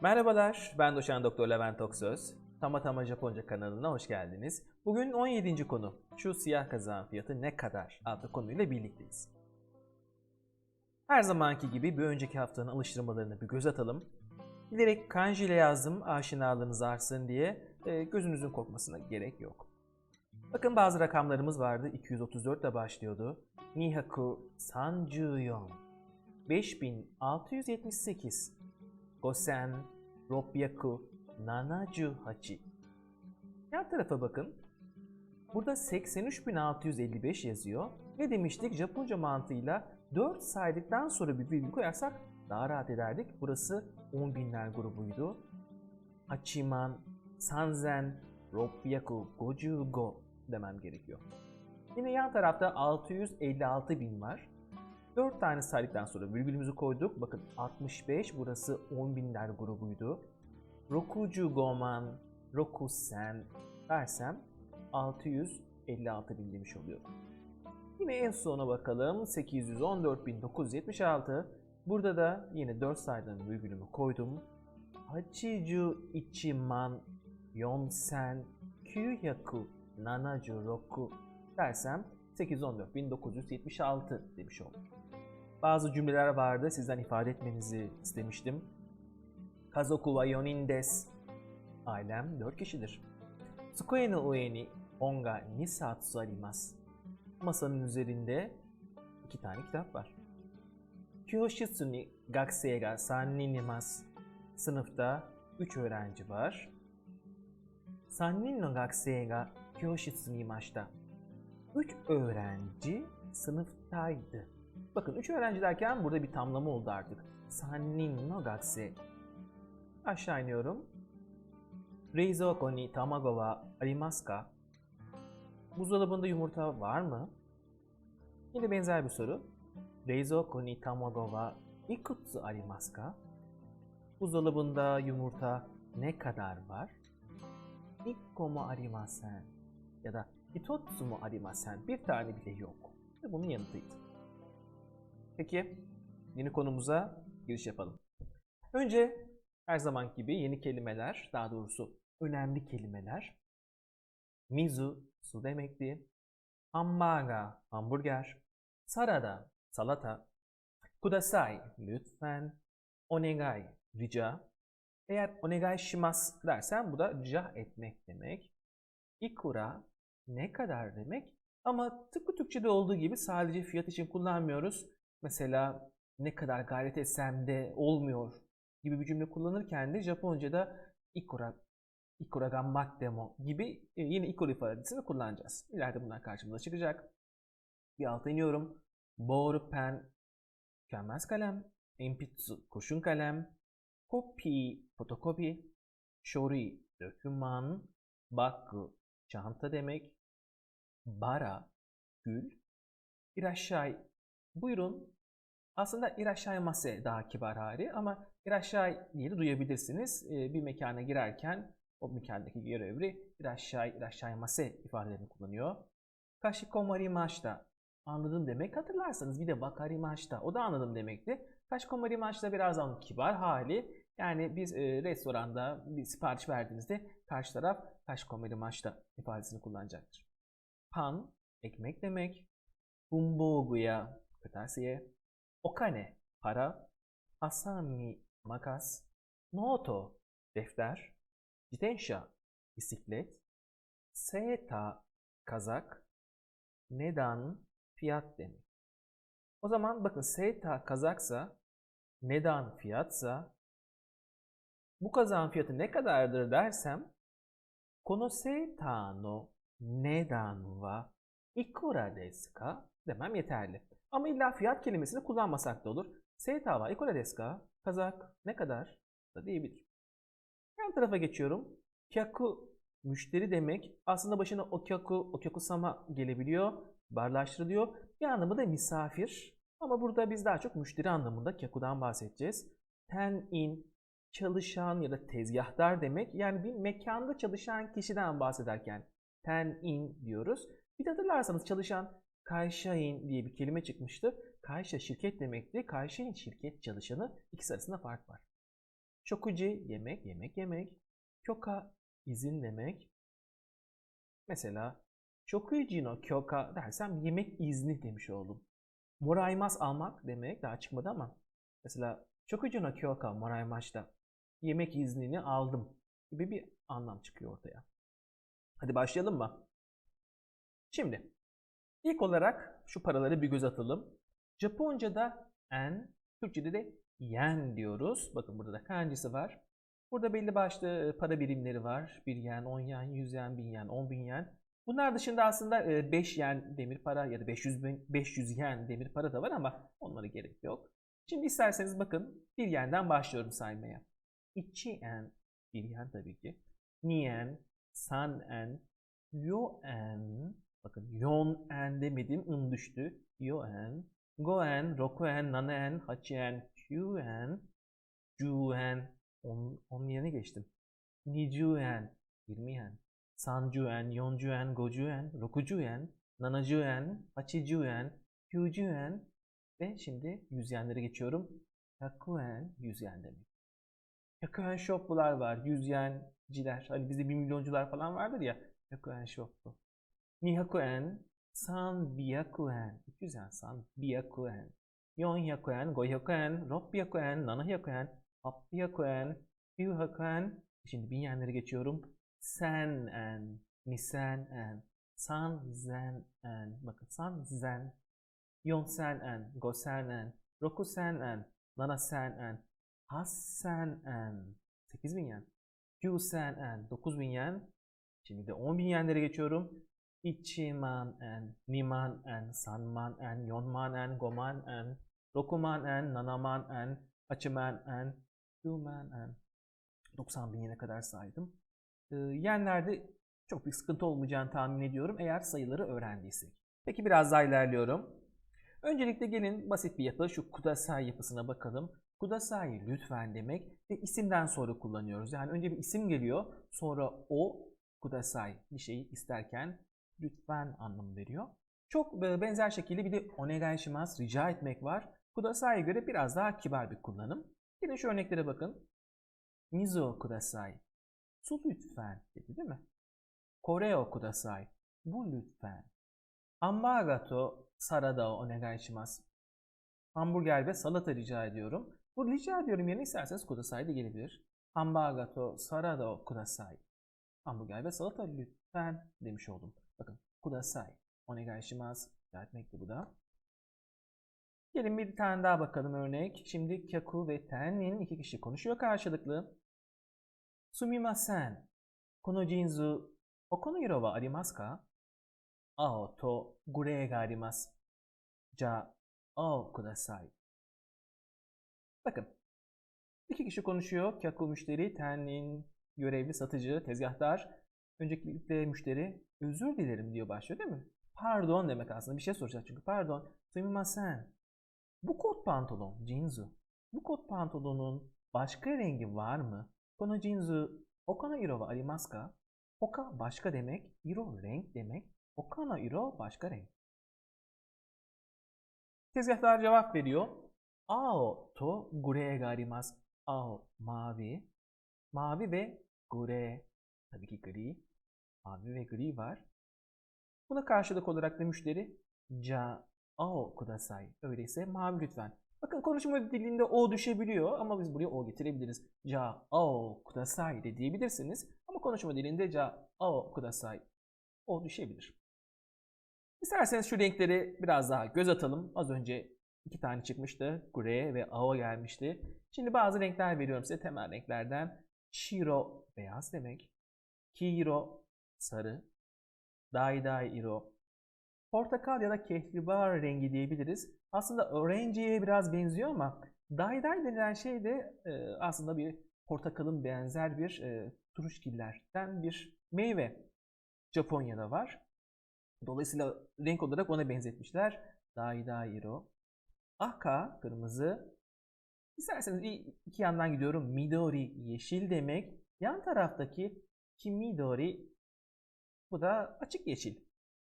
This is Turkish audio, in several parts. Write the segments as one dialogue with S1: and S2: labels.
S1: Merhabalar, ben doçent doktor Levent Oksöz. Tama Tama Japonca kanalına hoş geldiniz. Bugün 17. konu. Şu siyah kazağın fiyatı ne kadar adlı konuyla birlikteyiz. Her zamanki gibi bir önceki haftanın alıştırmalarına bir göz atalım. Bilerek kanji ile yazdım aşinalığınız artsın diye e, gözünüzün korkmasına gerek yok. Bakın bazı rakamlarımız vardı. 234 ile başlıyordu. Nihaku Sanjuyon 5678 Gosen Ropyaku Nanajuhachi Yan tarafa bakın. Burada 83655 yazıyor. Ne demiştik? Japonca mantığıyla 4 saydıktan sonra bir virgül koyarsak daha rahat ederdik. Burası 10 binler grubuydu. Hachiman, Sanzen, Ropyaku, Gojugo demem gerekiyor. Yine yan tarafta 656 bin var. 4 tane saydıktan sonra virgülümüzü koyduk. Bakın 65 burası 10 binler grubuydu. Rokuju Goman, Rokusen dersem 656 bin demiş oluyor. Yine en sona bakalım. 814.976. Burada da yine 4 sayıdan virgülümü koydum. Hachiju ichiman yonsen kyuhyaku nanajuroku dersem 814 1976 demiş olduk. Bazı cümleler vardı sizden ifade etmenizi istemiştim. Kazoku wa yonin des. Ailem 4 kişidir. Tsukue no ue ni onga ni saatsu arimasu. Masanın üzerinde iki tane kitap var. Kyoshitsu ni gakusei ga sannin imasu. Sınıfta 3 öğrenci var. Sannin no gakusei ga kyoshitsu ni imashita. 3 öğrenci sınıftaydı. Bakın 3 öğrenci derken burada bir tamlama oldu artık. Sannin no gatse. Aşağı iniyorum. Reizouko ni tamago wa arimasu ka? Buzdolabında yumurta var mı? Yine benzer bir soru. Reizouko ni tamago wa ikutsu arimasu ka? Buzdolabında yumurta ne kadar var? Nikko mu arimasen? Ya da Hitotsu mu arimasen? Bir tane bile yok. Ve bunun yanıtıydı. Peki yeni konumuza giriş yapalım. Önce her zaman gibi yeni kelimeler, daha doğrusu önemli kelimeler. Mizu, su demekti. Hambaga, hamburger. Sarada, salata. Kudasai, lütfen. Onegai, rica. Eğer onegai shimas dersen bu da rica etmek demek. Ikura, ne kadar demek. Ama tıpkı Türkçe'de olduğu gibi sadece fiyat için kullanmıyoruz. Mesela ne kadar gayret etsem de olmuyor gibi bir cümle kullanırken de Japonca'da ikura, ikura gammatte mo gibi e, yine ikura ifadesini kullanacağız. İleride bunlar karşımıza çıkacak. Bir alta iniyorum. Boru pen, tükenmez kalem, enpitsu, kurşun kalem, kopi, fotokopi, shori, döküman, baku, çanta demek, bara, gül, iraşşay, buyurun. Aslında iraşşay mase daha kibar hali ama iraşşay diye de duyabilirsiniz. Ee, bir mekana girerken o mekandaki görevli iraşşay, iraşşay mase ifadelerini kullanıyor. Kashikomarimashita, anladım demek. Hatırlarsanız bir de wakarimashita, o da anladım demekti. Kashikomarimashita biraz daha kibar hali. Yani biz e, restoranda bir sipariş verdiğinizde karşı taraf kashikomarimashita ifadesini kullanacaktır. Pan, ekmek demek. Bumboguya, kırtasiye. Okane, para. Asami, makas. Noto, defter. Jitensha, bisiklet. Seeta, kazak. Nedan, fiyat demek. O zaman bakın seeta kazaksa, nedan fiyatsa, bu kazağın fiyatı ne kadardır dersem, kono seeta no nedan wa ikura desu ka demem yeterli. Ama illa fiyat kelimesini kullanmasak da olur. Seita wa ikura desu ka? Kazak ne kadar? da diyebilir. Yan tarafa geçiyorum. Kyaku müşteri demek. Aslında başına okyaku, okyaku sama gelebiliyor. Barlaştırılıyor. Bir anlamı da misafir. Ama burada biz daha çok müşteri anlamında kyakudan bahsedeceğiz. Ten in, çalışan ya da tezgahtar demek. Yani bir mekanda çalışan kişiden bahsederken ten in diyoruz. Bir de hatırlarsanız çalışan Kayshain diye bir kelime çıkmıştı. Kaysha şirket demekti. Kayshain şirket çalışanı. İkisi arasında fark var. Çokuji yemek, yemek, yemek. Kyoka izin demek. Mesela Çokuji no kyoka dersem yemek izni demiş oldum. Moraimas almak demek daha çıkmadı ama mesela Çokuji no kyoka moraimashita yemek iznini aldım gibi bir anlam çıkıyor ortaya. Hadi başlayalım mı? Şimdi ilk olarak şu paraları bir göz atalım. Japonca'da en, Türkçe'de de yen diyoruz. Bakın burada da kanjisi var. Burada belli başlı e, para birimleri var. 1 yen, 10 yen, 100 yen, 1000 yen, 10 bin yen. Bunlar dışında aslında 5 yen demir para ya da 500, bin, 500 yen demir para da var ama onlara gerek yok. Şimdi isterseniz bakın 1 yenden başlıyorum saymaya. 2 yen, 1 yen tabii ki. 2 yen, 3 en, 4 en, bakın 4 en demedim, ın düştü. 4 en, 5 en, 6 en, 7 en, 8 en, 9 en, 10 en, 10, 10 yerine geçtim. 20 en, 20 en, 30 en, 40 en, 50 en, 60 en, 70 en, 80 en, 90 en ve şimdi 100 yenlere geçiyorum. 100 en, 100 yen demek. 100 en shop'lular var, 100 yenciler. Hani bizde 1 milyoncular falan vardır ya. 100 en shop'lu. 200 en, 300 en, 200 en, 300 en, 400 en, 500 en, 600 en, 700 en, 800 en, 900 en. Şimdi 1000 yenlere geçiyorum. 1000 en, 2000 en, 3000 en. Bakın 3000, 4000 en, 5000 en, 6000 en, 7000 en, 8000 en, 8000 yen, 9000 en, 9000 yen. Şimdi de 10.000 yenlere geçiyorum. 1man en, 2man en, 3man en, 4man en, 5man en, 6man en, 7man en, 8man en, 2man en. 90 bin yene kadar saydım. Ee, yenlerde çok bir sıkıntı olmayacağını tahmin ediyorum eğer sayıları öğrendiysek. Peki biraz daha ilerliyorum. Öncelikle gelin basit bir yapı şu kudasai yapısına bakalım. Kudasai lütfen demek ve isimden sonra kullanıyoruz. Yani önce bir isim geliyor sonra o kudasai bir şeyi isterken lütfen anlamı veriyor. Çok e, benzer şekilde bir de onegaishimasu rica etmek var. Kudasai'ye göre biraz daha kibar bir kullanım. Yine şu örneklere bakın. Mizu kudasai. Su lütfen dedi değil mi? Kore o kudasai. Bu lütfen. Hamburger to sarada o onegaishimasu. Hamburger ve salata rica ediyorum. Bu rica ediyorum yerine isterseniz kudasai de gelebilir. Hamburger to sarada o kudasai. Hamburger ve salata lütfen demiş oldum. Bakın kudasai. Onegaishimasu. Rica etmekti bu da. Gelin bir tane daha bakalım örnek. Şimdi Kyaku ve Ten'in iki kişi konuşuyor karşılıklı. Sumimasen. Kono jinzu oko no iro wa arimasu ka? Ao to gurei ga arimasu. Ja ao kudasai. Bakın. İki kişi konuşuyor. Kyaku müşteri, Ten'in görevli satıcı, tezgahtar. Öncelikle müşteri özür dilerim diyor başlıyor değil mi? Pardon demek aslında. Bir şey soracak çünkü. Pardon. Sumimasen. Bu kot pantolon, jinzu. Bu kot pantolonun başka rengi var mı? Kono jinzu, oka no iro wa arimasu ka? Oka başka demek, iro renk demek. Oka no iro başka renk. Tezgahtar cevap veriyor. Ao to gurei ga arimasu. Ao mavi. Mavi ve gure. Tabii ki gri. Mavi ve gri var. Buna karşılık olarak da müşteri ja ao kudasai. Öyleyse mavi lütfen. Bakın konuşma dilinde o düşebiliyor ama biz buraya o getirebiliriz. Ja ao kudasai de diyebilirsiniz. Ama konuşma dilinde ja ao kudasai o düşebilir. İsterseniz şu renkleri biraz daha göz atalım. Az önce iki tane çıkmıştı. Gray ve ao gelmişti. Şimdi bazı renkler veriyorum size temel renklerden. Shiro beyaz demek. Kiro sarı. Dai dai iro portakal ya da kehribar rengi diyebiliriz. Aslında orange'ye biraz benziyor ama dai dai denilen şey de e, aslında bir portakalın benzer bir e, turuşgillerden bir meyve. Japonya'da var. Dolayısıyla renk olarak ona benzetmişler. Dai dai iro. Aka kırmızı. İsterseniz iki yandan gidiyorum. Midori yeşil demek. Yan taraftaki kimidori bu da açık yeşil.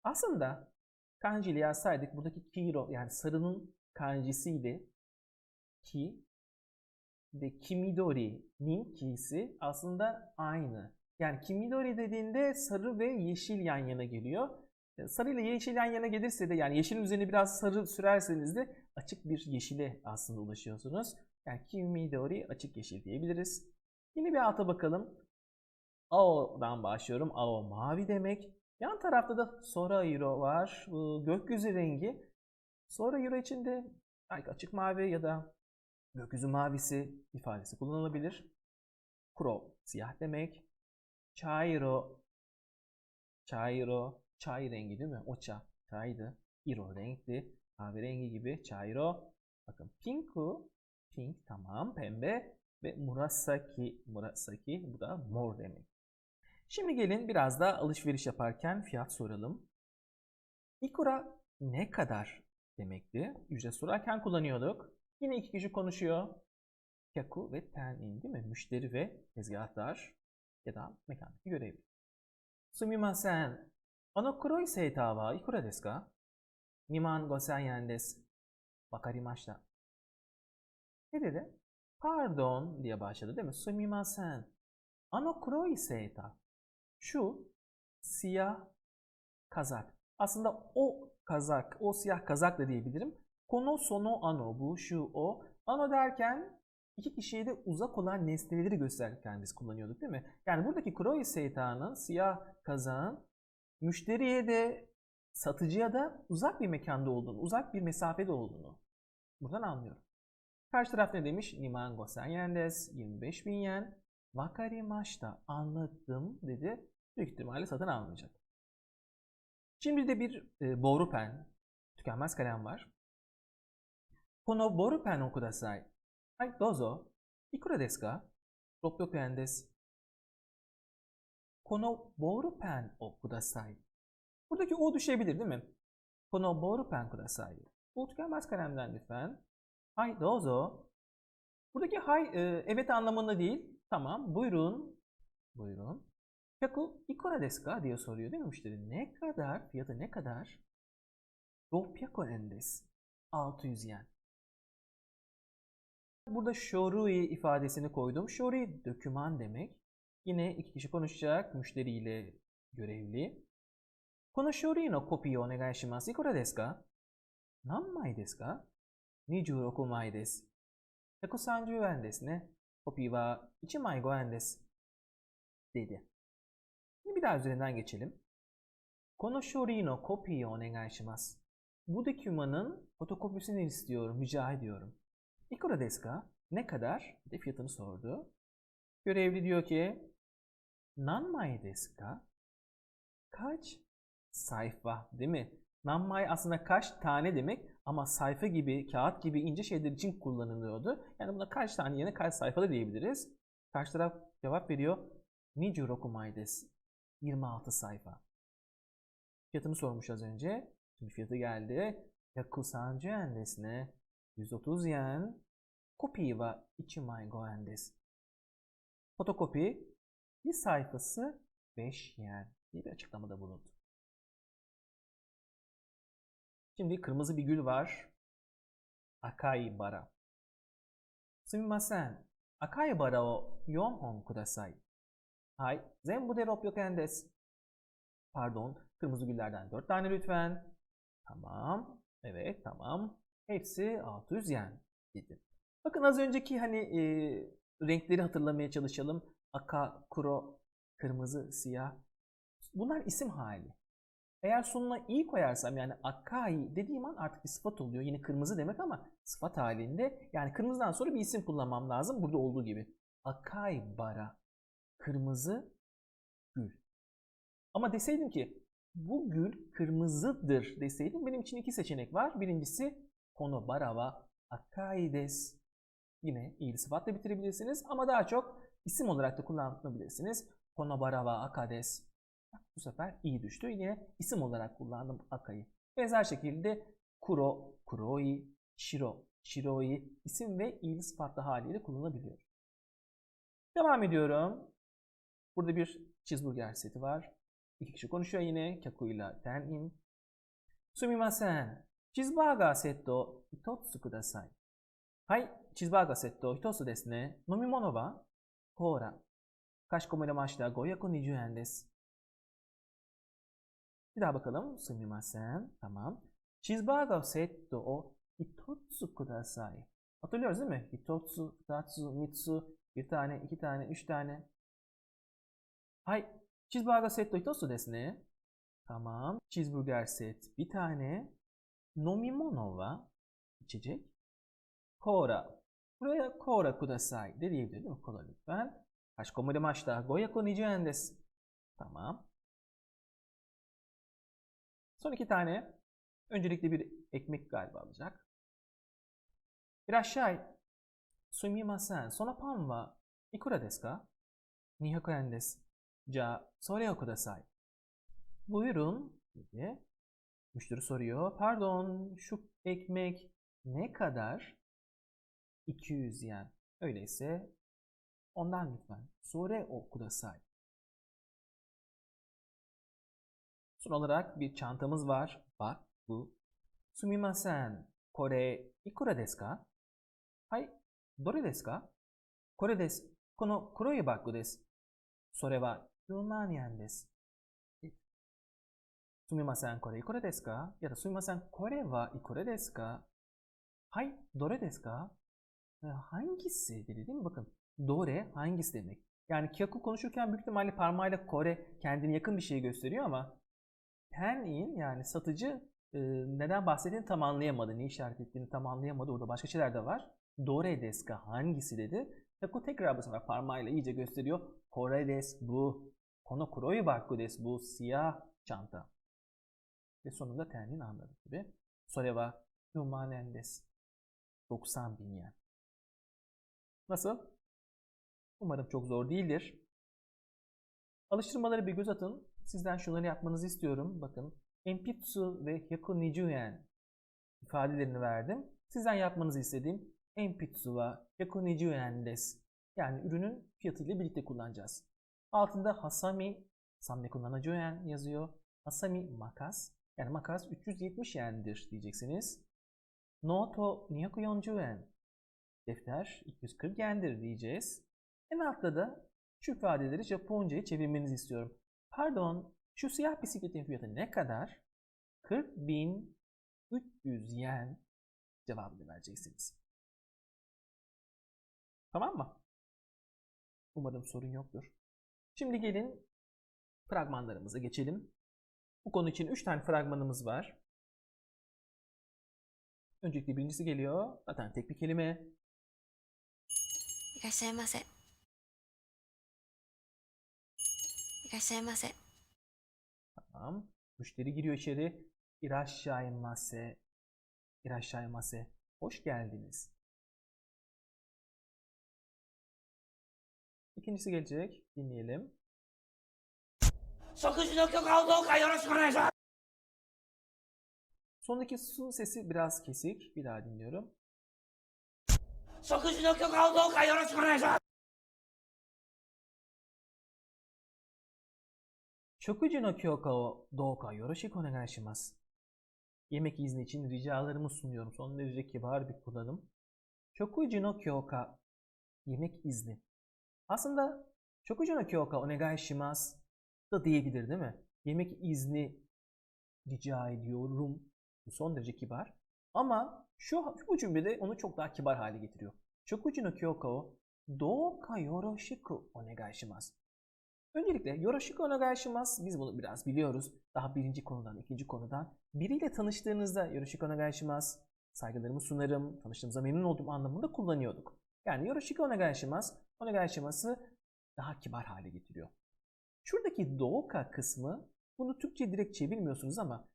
S1: Aslında kanji ile yazsaydık buradaki kiro yani sarının kanjisiydi. Ki ve kimidori'nin ki'si aslında aynı. Yani kimidori dediğinde sarı ve yeşil yan yana geliyor. Sarı ile yeşil yan yana gelirse de yani yeşilin üzerine biraz sarı sürerseniz de açık bir yeşile aslında ulaşıyorsunuz. Yani kimidori açık yeşil diyebiliriz. Yine bir alta bakalım. Ao'dan başlıyorum. Ao mavi demek. Yan tarafta da Sorairo var. Bu Gökyüzü rengi. Sorairo için de belki açık mavi ya da gökyüzü mavisi ifadesi kullanılabilir. Kuro siyah demek. Chairo Chairo çay rengi değil mi? Ocha çaydı. Iro renkti. Kahverengi gibi chairo. Bakın pinku pink tamam pembe ve murasaki murasaki bu da mor demek. Şimdi gelin biraz da alışveriş yaparken fiyat soralım. Ikura ne kadar demekti? Ücret sorarken kullanıyorduk. Yine iki kişi konuşuyor. Kyaku ve tenin değil mi? Müşteri ve tezgahtar ya da mekandaki görevli. Sumimasen. Ano kuroi seita wa ikura desu ka? 2万 5000yen desu. Wakarimashita. Ne dedi? Pardon diye başladı değil mi? Sumimasen. Ano kuroi seita. Şu siyah kazak. Aslında o kazak, o siyah kazak da diyebilirim. Kono sono ano bu, şu, o. Ano derken iki kişiye de uzak olan nesneleri gösterirken biz kullanıyorduk değil mi? Yani buradaki kuroi seita'nın siyah kazağın müşteriye de satıcıya da uzak bir mekanda olduğunu, uzak bir mesafede olduğunu buradan anlıyorum. Karşı taraf ne demiş? Niman gosen yen desu. 25 bin yen. Wakarimashita. Anladım dedi. Büyük ihtimalle satın almayacak. Şimdi de bir e, boru pen, tükenmez kalem var. Kono boru pen o kudasai. Hai, dozo. Ikura desu ka? 600 yen. Kono boru pen o kudasai. Buradaki o düşebilir değil mi? Kono boru pen kudasai. Bu tükenmez kalemden lütfen. Hay dozo. Buradaki hay e, evet anlamında değil. Tamam buyurun. Buyurun. Kyaku ikura desu diye soruyor değil mi müşteri? Ne kadar? Fiyatı ne kadar? 600 yen desu. 600 yen. Burada shorui ifadesini koydum. Shorui döküman demek. Yine iki kişi konuşacak. Müşteriyle görevli. この書類のコピーをお願いします。いくらですか何枚ですか ?26 枚です。130円ですね。コピーは1枚5円です。dedi. Bir daha üzerinden geçelim. Kono şori no kopiyi onegai shimasu. Bu dokümanın fotokopisini istiyorum, rica ediyorum. İkura desu? Ne kadar? De fiyatını sordu. Görevli diyor ki, nanmai desu ka? Kaç sayfa değil mi? Nanmay aslında kaç tane demek ama sayfa gibi, kağıt gibi ince şeyler için kullanılıyordu. Yani buna kaç tane yerine kaç sayfa da diyebiliriz. Karşı taraf cevap veriyor. Nijuroku mai desu. 26 sayfa. Fiyatını sormuş az önce. Şimdi fiyatı geldi. Yakusanju yen desu ne? 130 yen. Kopi wa 1 mai 5 yen desu. Fotokopi bir sayfası 5 yen diye bir açıklamada bulundu. Şimdi kırmızı bir gül var. Akai bara. Sumimasen. Akai bara o yon hon kudasai. Hay, zen bu derop yoken des. Pardon, kırmızı güllerden 4 tane lütfen. Tamam, evet tamam. Hepsi 600 yen dedim. Bakın az önceki hani e, renkleri hatırlamaya çalışalım. Aka, kuro, kırmızı, siyah. Bunlar isim hali. Eğer sonuna i koyarsam yani akai dediğim an artık bir sıfat oluyor. Yine kırmızı demek ama sıfat halinde. Yani kırmızıdan sonra bir isim kullanmam lazım. Burada olduğu gibi. Akai bara. Kırmızı gül. Ama deseydim ki bu gül kırmızıdır deseydim benim için iki seçenek var. Birincisi kono bara wa akai des. Yine i'li sıfatla bitirebilirsiniz ama daha çok isim olarak da kullanabilirsiniz. Kono bara wa aka des. Bu sefer i düştü. Yine isim olarak kullandım akayı. Benzer şekilde kuro, kuroi, shiro, shiroi isim ve i'li sıfatlı haliyle kullanabiliyor. Devam ediyorum. Burada bir cheeseburger seti var. İki kişi konuşuyor yine. Kaku ile tenin. Sumimasen. Cheeseburger setto hitotsu kudasai. Hay, cheeseburger setto hitotsu desu ne. Nomimono wa kola. Kaşikomu ile maçta 520 yen desu. Bir daha bakalım. Sumimasen. Tamam. Cheeseburger setto o hitotsu kudasai. Hatırlıyoruz değil mi? Hitotsu, futatsu, mitsu. Bir tane, iki tane, üç tane. Hay. Cheeseburger setto hitotsu desu ne? Tamam. Cheeseburger set bir tane. Nomimono wa içecek. Kola. Buraya kola kudasai de diyebilir değil mi? Kola lütfen. Kaşikomarimashita. 520 yen desu. Tamam. Son iki tane. Öncelikle bir ekmek galiba alacak. İraşşai. Sumimasen. Sona pan wa ikura desu ka? 200 yen desu. Ja, sore o kudasai. Buyurun dedi. Müşteri soruyor. Pardon, şu ekmek ne kadar? 200 yen. Öyleyse ondan lütfen. Sore o kudasai. Son olarak bir çantamız var. Bak bu. Sumimasen. Kore ikura desu ka? Hai, dore desu ka? Kore desu. Kono kuroi bagu desu. Sore wa 4万円です。すみません、これいくらですかやだ、すみません、これはいくらですかはい、どれですka? E, Hangisi dedi değil mi? Bakın, dore hangisi demek. Yani Kyaku konuşurken büyük ihtimalle parmağıyla Kore kendine yakın bir şey gösteriyor ama Henley'in yani satıcı e, neden bahsettiğini tam anlayamadı. Ne işaret ettiğini tam anlayamadı. Orada başka şeyler de var. Dore deska hangisi dedi. Taku tekrar bu sefer parmağıyla iyice gösteriyor. Kore des bu. Kono kuroi bakku bu. Siyah çanta. Ve sonunda Ten'in anladı gibi. Soreva yumanen des. 90 bin yen. Nasıl? Umarım çok zor değildir. Alıştırmaları bir göz atın. Sizden şunları yapmanızı istiyorum. Bakın. Enpitsu ve hyaku yen ifadelerini verdim. Sizden yapmanızı istediğim enpitsu wa hyaku yen desu. Yani ürünün fiyatıyla birlikte kullanacağız. Altında hasami 370 yen yazıyor. Hasami makas. Yani makas 370 yendir diyeceksiniz. Noto 240 yen. Defter 240 yendir diyeceğiz. En altta da şu ifadeleri Japonca'ya çevirmenizi istiyorum. Pardon, şu siyah bisikletin fiyatı ne kadar? 40.300 yen cevabını vereceksiniz. Tamam mı? Umarım sorun yoktur. Şimdi gelin fragmanlarımıza geçelim. Bu konu için 3 tane fragmanımız var. Öncelikle birincisi geliyor. Zaten tek bir kelime.
S2: いらっしゃいませ。いらっしゃいませ。
S1: Tamam. Müşteri giriyor içeri. İraşşaymase. İraşşaymase. Hoş geldiniz. İkincisi gelecek. Dinleyelim.
S3: 食事の許可をどうかよろしくお願いします
S1: Sondaki su sesi biraz kesik. Bir daha dinliyorum.
S3: 食事の許可をどうかよろしくお願いします
S1: Şokucu no kyoka o douka yoroshiku onegaishimasu. Yemek izni için ricalarımı sunuyorum. Son derece kibar bir kullanım. Şokucu no kyoka yemek izni. Aslında şokucu no kyoka onegaishimasu da diyebilir değil mi? Yemek izni rica ediyorum. Bu son derece kibar. Ama şu bu cümlede onu çok daha kibar hale getiriyor. Şokucu no kyoka o douka yoroshiku onegaishimasu. Öncelikle yoroshiku onegaishimasu biz bunu biraz biliyoruz. Daha birinci konudan, ikinci konudan. Biriyle tanıştığınızda yoroshiku onegaishimasu saygılarımı sunarım, tanıştığımıza memnun olduğum anlamında kullanıyorduk. Yani yoroshiku onegaishimasu, onegaishimasu daha kibar hale getiriyor. Şuradaki douka kısmı bunu Türkçe direkt çevirmiyorsunuz ama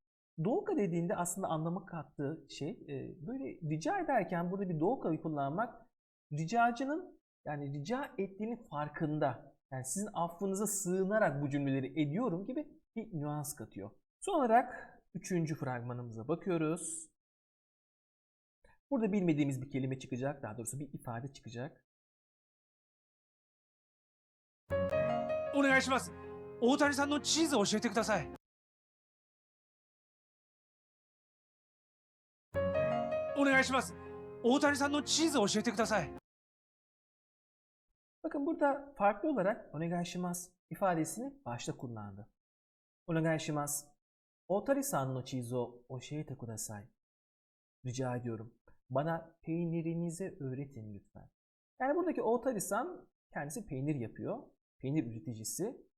S1: douka dediğinde aslında anlamı kattığı şey e, böyle rica ederken burada bir douka'yı kullanmak ricacının yani rica ettiğinin farkında. Yani sizin affınıza sığınarak bu cümleleri ediyorum gibi bir nüans katıyor. Son olarak üçüncü fragmanımıza bakıyoruz. Burada bilmediğimiz bir kelime çıkacak. Daha doğrusu bir ifade çıkacak.
S4: Onegaishimasu. Otani-san no cheese o şirete kudasai. Onegaishimasu. Otani-san no cheese o şirete kudasai.
S1: Bakın burada farklı olarak onegaishimasu ifadesini başta kullandı. Onegaishimasu. Otari-san no cheese o oshiete kudasai. Rica ediyorum. Bana peynirinizi öğretin lütfen. Yani buradaki Otari-san kendisi peynir yapıyor. Peynir üreticisi.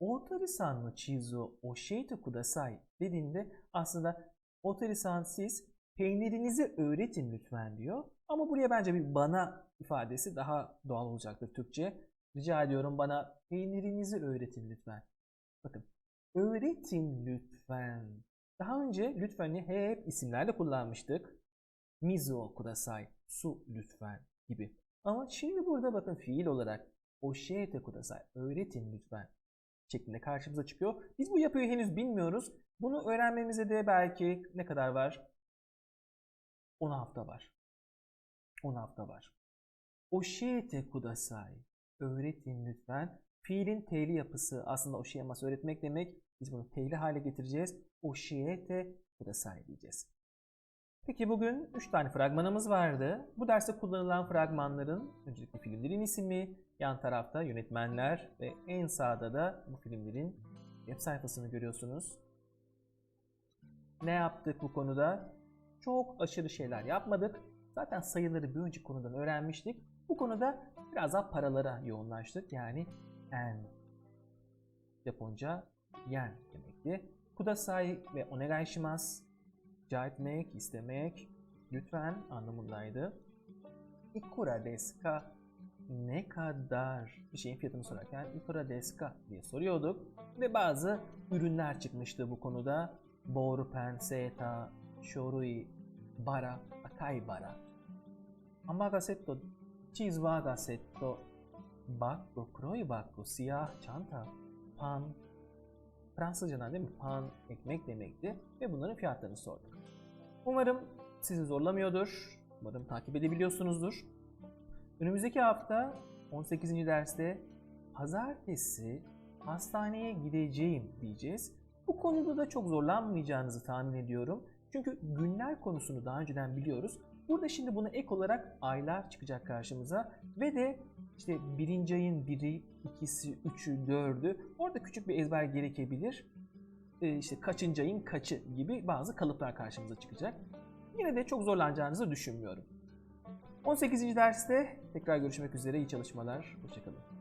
S1: Otari-san no cheese o oshiete kudasai dediğinde aslında Otari-san siz peynirinizi öğretin lütfen diyor. Ama buraya bence bir bana ifadesi daha doğal olacaktır Türkçe. Rica ediyorum bana peynirinizi öğretin lütfen. Bakın öğretin lütfen. Daha önce lütfeni hep isimlerle kullanmıştık. Mizo kudasai, su lütfen gibi. Ama şimdi burada bakın fiil olarak oşete kudasai, öğretin lütfen şeklinde karşımıza çıkıyor. Biz bu yapıyı henüz bilmiyoruz. Bunu öğrenmemize de belki ne kadar var? 10 hafta var. 10 hafta var. Oşete kudasai. Öğretin lütfen. Fiilin T'li yapısı aslında oşiyaması öğretmek demek. Biz bunu T'li hale getireceğiz. Oşiete kudasai diyeceğiz. Peki bugün 3 tane fragmanımız vardı. Bu derste kullanılan fragmanların öncelikle filmlerin ismi, yan tarafta yönetmenler ve en sağda da bu filmlerin web sayfasını görüyorsunuz. Ne yaptık bu konuda? Çok aşırı şeyler yapmadık. Zaten sayıları bir önceki konudan öğrenmiştik. Bu konuda biraz daha paralara yoğunlaştık. Yani en. Japonca yen demekti. Kudasai ve onegaishimasu. Rica etmek, istemek, lütfen anlamındaydı. Ikura desu ka? Ne kadar? Bir şeyin fiyatını sorarken ikura desu ka diye soruyorduk. Ve bazı ürünler çıkmıştı bu konuda. Boru pen, seta, shorui, bara, akai bara. Hamburger setto, cheeseburger setto, bakko, kuroi bakko, siyah çanta, pan, Fransızcadan değil? Pan, ekmek demekti ve bunların fiyatlarını sorduk. Umarım sizi zorlamıyordur. Umarım takip edebiliyorsunuzdur. Önümüzdeki hafta 18. derste pazartesi hastaneye gideceğim diyeceğiz. Bu konuda da çok zorlanmayacağınızı tahmin ediyorum. Çünkü günler konusunu daha önceden biliyoruz. Burada şimdi buna ek olarak aylar çıkacak karşımıza ve de işte birinci ayın biri, ikisi, üçü, dördü orada küçük bir ezber gerekebilir. Ee, işte kaçıncı ayın kaçı gibi bazı kalıplar karşımıza çıkacak. Yine de çok zorlanacağınızı düşünmüyorum. 18. derste tekrar görüşmek üzere. İyi çalışmalar. Hoşçakalın.